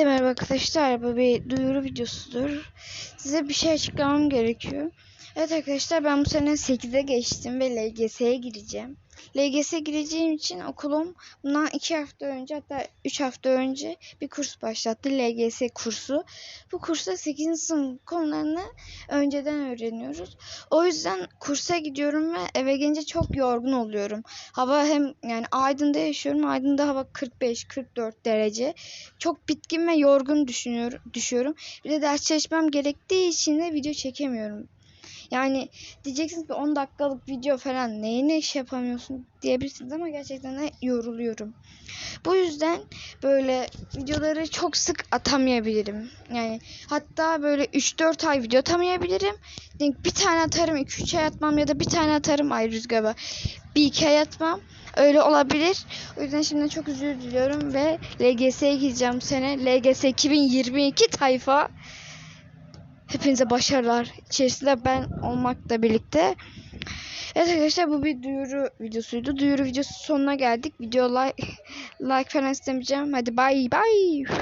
Hepinize merhaba arkadaşlar. Bu bir duyuru videosudur. Size bir şey açıklamam gerekiyor. Evet arkadaşlar ben bu sene 8'e geçtim ve LGS'ye gireceğim. LGS'ye gireceğim için okulum bundan 2 hafta önce hatta 3 hafta önce bir kurs başlattı. LGS kursu. Bu kursta 8. sınıf konularını önceden öğreniyoruz. O yüzden kursa gidiyorum ve eve gelince çok yorgun oluyorum. Hava hem yani Aydın'da yaşıyorum. Aydın'da hava 45-44 derece. Çok bitkin ve yorgun düşünüyorum, düşüyorum. Bir de ders çalışmam gerektiği için de video çekemiyorum. Yani diyeceksiniz ki 10 dakikalık video falan neyine iş yapamıyorsun diyebilirsiniz ama gerçekten de yoruluyorum. Bu yüzden böyle videoları çok sık atamayabilirim. Yani hatta böyle 3-4 ay video atamayabilirim. Bir tane atarım 2-3 ay atmam ya da bir tane atarım ay rüzgara. Bir iki ay atmam. Öyle olabilir. O yüzden şimdi çok özür diliyorum ve LGS'ye gideceğim bu sene. LGS 2022 tayfa. Hepinize başarılar. İçerisinde ben olmakla birlikte. Evet arkadaşlar bu bir duyuru videosuydu. Duyuru videosu sonuna geldik. Video like, like falan istemeyeceğim. Hadi bye bye.